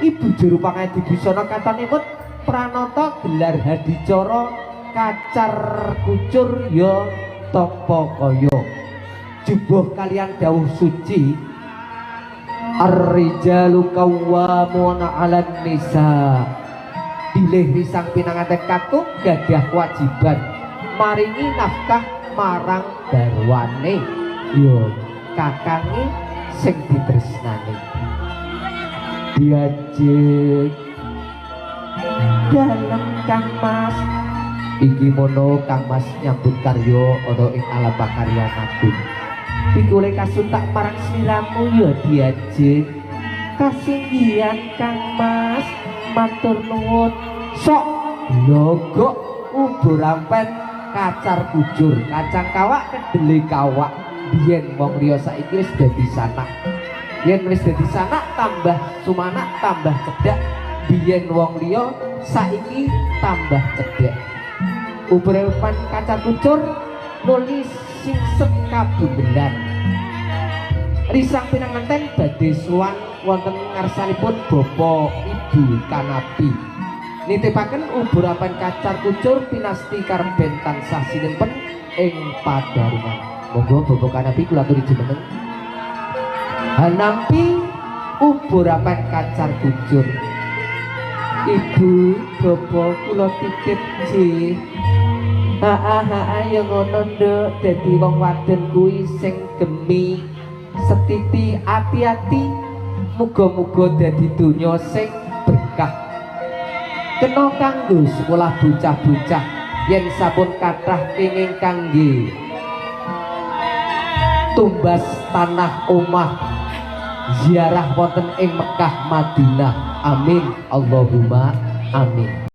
Ibu juru pangadi busana katonipun pranata gelar hadicara kacar kucur ya tapa kaya. Jubuh kalian dawuh suci. Ar-rijalu qawwamuna 'alan nisa. Bilih risang pinanganten kakung gadah kewajiban. Maringi nafkah marang garwane. Yo kakange sing ditresnani diajeng dalem kang mas. Iki mono kang mas nyambut karya ana ing alam pakarya agung pikule kasuntak marang sliramu ya diajeng kasinggihan kang mas. Matur nuwun. Sok. Logok ubur ampet kacar bujur. Kacang kawak kedele kawak. Biyen wong liya saiki wis dadi sanak yen wis dadi sanak tambah sumanak tambah cedhak. Biyen wong liya saiki tambah cedhak. Ubur ampet kacar bujur nuli singset kabundelan risang pinanganten badhe sowan wonten ngarsanipun bapa ibu kanapi. Nitipaken ubur apan kacar kucur pinasti karben tansah sinimpen ing padaringan. Monggo bapa kanapi kula aturi jenengan hanampi ubur apan kacar kucur ibu bapa kula titip jih Haa haa ya ngono nduk. Dadi wong wadon kuwi sing gemi. Setiti ati-ati muga-muga dadi donya sing berkah. Kena kanggo sekolah bocah-bocah yen sampun kathah kenging kangge. Tumbas tanah omah ziarah wonten ing Mekah Madinah. Amin. Allahumma amin